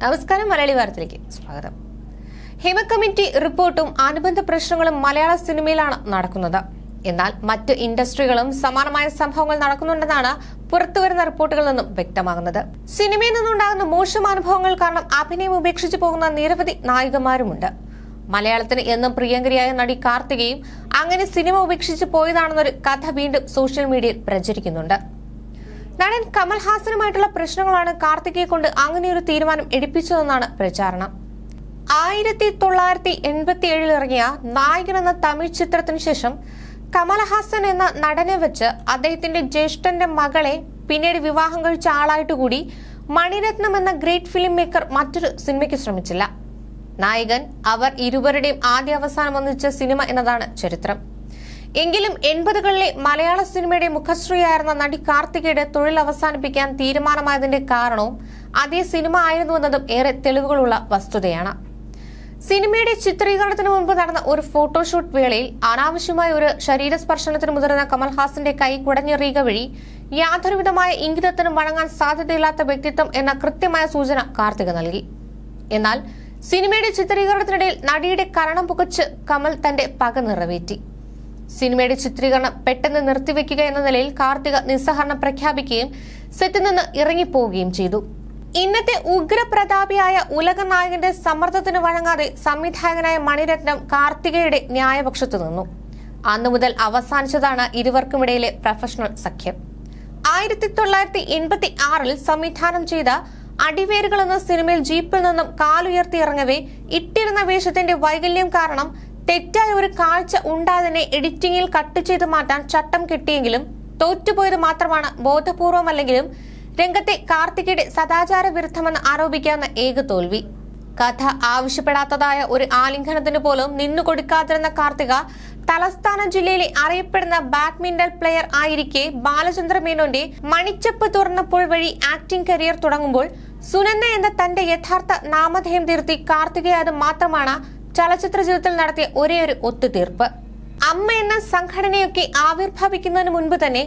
നമസ്കാരം മലയാളി വാർത്തയിലേക്ക് സ്വാഗതം. ഹിമ കമ്മിറ്റി റിപ്പോർട്ടും അനുബന്ധ പ്രശ്നങ്ങളും മലയാള സിനിമയിലാണ് നടക്കുന്നത്. എന്നാൽ മറ്റ് ഇൻഡസ്ട്രികളും സമാനമായ സംഭവങ്ങൾ നടക്കുന്നുണ്ടെന്നാണ് പുറത്തുവരുന്ന റിപ്പോർട്ടുകളിൽ നിന്നും വ്യക്തമാകുന്നത്. സിനിമയിൽ നിന്നുണ്ടാകുന്ന മോശം അനുഭവങ്ങൾ കാരണം അഭിനയം ഉപേക്ഷിച്ചു പോകുന്ന നിരവധി നായികമാരുമുണ്ട്. മലയാളത്തിന് എന്നും പ്രിയങ്കരിയായ നടി കാർത്തികയും അങ്ങനെ സിനിമ ഉപേക്ഷിച്ചു പോയതാണെന്നൊരു കഥ വീണ്ടും സോഷ്യൽ മീഡിയയിൽ പ്രചരിക്കുന്നുണ്ട്. നടൻ കമൽഹാസനുമായിട്ടുള്ള പ്രശ്നങ്ങളാണ് കാർത്തികയെ കൊണ്ട് അങ്ങനെയൊരു തീരുമാനം എടുപ്പിച്ചതെന്നാണ് പ്രചാരണം. ആയിരത്തി തൊള്ളായിരത്തി എൺപത്തി ഏഴിൽ ഇറങ്ങിയ നായകൻ എന്ന തമിഴ് ചിത്രത്തിനു ശേഷം കമൽഹാസൻ എന്ന നടനെ വെച്ച് അദ്ദേഹത്തിന്റെ ജ്യേഷ്ഠന്റെ മകളെ പിന്നീട് വിവാഹം കഴിച്ച ആളായിട്ട് കൂടി മണിരത്നം എന്ന ഗ്രേറ്റ് ഫിലിം മേക്കർ മറ്റൊരു സിനിമയ്ക്ക് ശ്രമിച്ചില്ല. നായകൻ അവർ ഇരുവരുടെയും ആദ്യ അവസാനം ഒന്നിച്ച സിനിമ എന്നതാണ് ചരിത്രം. എങ്കിലും എൺപതുകളിലെ മലയാള സിനിമയുടെ മുഖശ്രീയായിരുന്ന നടി കാർത്തികയുടെ തൊഴിൽ അവസാനിപ്പിക്കാൻ തീരുമാനമായതിന്റെ കാരണവും അതേ സിനിമ ആയിരുന്നു എന്നതും ഏറെ തെളിവുകളുള്ള വസ്തുതയാണ്. സിനിമയുടെ ചിത്രീകരണത്തിന് മുമ്പ് നടന്ന ഒരു ഫോട്ടോഷൂട്ട് വേളയിൽ അനാവശ്യമായ ഒരു ശരീരസ്പർശനത്തിന് മുതിർന്ന കമൽഹാസന്റെ കൈ കുടഞ്ഞെറിയുക വഴി യാതൊരുവിധമായ ഇംഗിതത്തിനും വഴങ്ങാൻ സാധ്യതയില്ലാത്ത വ്യക്തിത്വം എന്ന കൃത്യമായ സൂചന കാർത്തിക നൽകി. എന്നാൽ സിനിമയുടെ ചിത്രീകരണത്തിനിടയിൽ നടിയുടെ കരണം പുകച്ച് കമൽ തന്റെ പക നിറവേറ്റി. സിനിമയുടെ ചിത്രീകരണം പെട്ടെന്ന് നിർത്തിവെക്കുക എന്ന നിലയിൽ കാർത്തിക നിസ്സഹരണം പ്രഖ്യാപിക്കുകയും സെറ്റിൽ നിന്ന് ഇറങ്ങിപ്പോവുകയും ചെയ്തു. ഇന്നത്തെ ഉഗ്രപ്രതാപിയായ ഉലക നായകന്റെ സമ്മർദ്ദത്തിന് വഴങ്ങാതെ സംവിധായകനായ മണിരത്നം കാർത്തികയുടെ ന്യായപക്ഷത്തു നിന്നു. അന്നു മുതൽ അവസാനിച്ചതാണ് ഇരുവർക്കുമിടയിലെ പ്രൊഫഷണൽ സഖ്യം. ആയിരത്തി തൊള്ളായിരത്തി എൺപത്തി ആറിൽ സംവിധാനം ചെയ്ത അടിവേരുകൾ എന്ന സിനിമയിൽ ജീപ്പിൽ നിന്നും കാലുയർത്തി ഇറങ്ങവേ ഇട്ടിരുന്ന വേഷത്തിന്റെ വൈകല്യം കാരണം തെറ്റായ ഒരു കാഴ്ച ഉണ്ടാതെ എഡിറ്റിംഗിൽ കട്ട് ചെയ്ത് മാറ്റാൻ ചട്ടം കിട്ടിയെങ്കിലും തോറ്റുപോയത് മാത്രമാണ് ബോധപൂർവമല്ലെങ്കിലും രംഗത്തെ കാർത്തികയുടെ സദാചാര വിരുദ്ധമെന്ന് ആരോപിക്കാവുന്ന ഏക തോൽവി. കഥ ആവശ്യപ്പെടാത്തതായ ഒരു ആലിംഗനത്തിന് പോലും നിന്നുകൊടുക്കാതിരുന്ന കാർത്തിക തലസ്ഥാന ജില്ലയിലെ അറിയപ്പെടുന്ന ബാഡ്മിന്റൺ പ്ലെയർ ആയിരിക്കെ ബാലചന്ദ്ര മേനോന്റെ മണിച്ചപ്പ് തുറന്നപ്പോൾ വഴി ആക്ടിംഗ് കരിയർ തുടങ്ങുമ്പോൾ സുനന്ദ എന്ന തന്റെ യഥാർത്ഥ നാമധേയം തിരുത്തി കാർത്തികയായത് മാത്രമാണ് ചലച്ചിത്ര ജീവിതത്തിൽ നടത്തിയ ഒരേ ഒരു ഒത്തുതീർപ്പ്. അമ്മ എന്ന സംഘടനയൊക്കെ ആവിർഭവിക്കുന്നതിന് മുൻപ് തന്നെ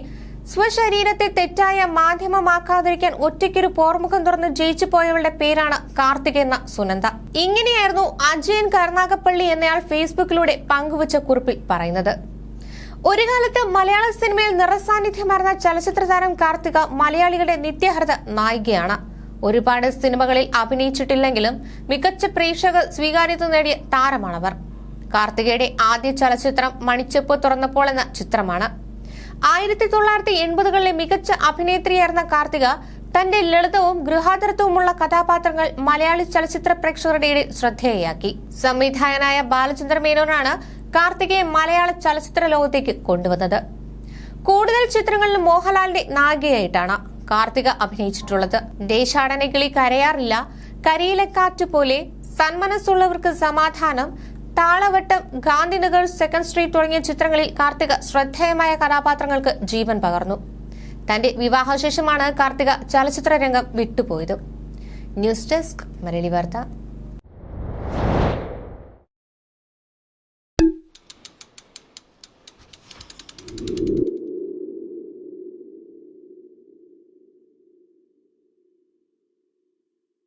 സ്വശരീരത്തെ തെറ്റായ മാധ്യമമാക്കാതിരിക്കാൻ ഒറ്റയ്ക്കൊരു പോർമുഖം തുറന്ന് ജയിച്ചു പോയവളുടെ പേരാണ് കാർത്തിക എന്ന സുനന്ദ. ഇങ്ങനെയായിരുന്നു അജയൻ കരുനാഗപ്പള്ളി എന്നയാൾ ഫേസ്ബുക്കിലൂടെ പങ്കുവച്ച കുറിപ്പിൽ പറയുന്നത്. ഒരു കാലത്ത് മലയാള സിനിമയിൽ നിറസാന്നിധ്യമായിരുന്ന ചലച്ചിത്ര താരം കാർത്തിക മലയാളികളുടെ നിത്യഹരിത നായികയാണ്. ഒരുപാട് സിനിമകളിൽ അഭിനയിച്ചിട്ടില്ലെങ്കിലും മികച്ച പ്രേക്ഷക സ്വീകാര്യത നേടിയ താരമാണവർ. കാർത്തികയുടെ ആദ്യ ചലച്ചിത്രം മണിച്ചപ്പ് തുറന്നപ്പോൾ എന്ന ചിത്രമാണ്. ആയിരത്തി തൊള്ളായിരത്തി എൺപതുകളിലെ മികച്ച അഭിനേത്രിയായിരുന്ന കാർത്തിക തന്റെ ലളിതവും ഗൃഹാതരത്വവുമുള്ള കഥാപാത്രങ്ങൾ മലയാളി ചലച്ചിത്ര പ്രേക്ഷകരുടെ ശ്രദ്ധേയയാക്കി. സംവിധായകനായ ബാലചന്ദ്ര മേനോനാണ് കാർത്തികയെ മലയാള ചലച്ചിത്ര ലോകത്തേക്ക് കൊണ്ടുവന്നത്. കൂടുതൽ ചിത്രങ്ങളിൽ മോഹൻലാലിന്റെ നായികയായിട്ടാണ് കാർത്തിക അഭിനയിച്ചിട്ടുള്ളത്. ദേശാടനകിളി കരയാറില്ല. കരിയിലക്കാറ്റ് പോലെ സന്മനസ്സുള്ളവർക്ക് സമാധാനം. താളവട്ടം ഗാന്ധിനഗർ സെക്കൻഡ് സ്ട്രീറ്റ് തുടങ്ങിയ ചിത്രങ്ങളിൽ കാർത്തിക ശ്രദ്ധേയമായ കഥാപാത്രങ്ങൾക്ക് ജീവൻ പകർന്നു. തന്റെ വിവാഹശേഷമാണ് കാർത്തിക ചലച്ചിത്ര രംഗം വിട്ടുപോയത്. ന്യൂസ് ഡെസ്ക് മലയാളി വാർത്ത.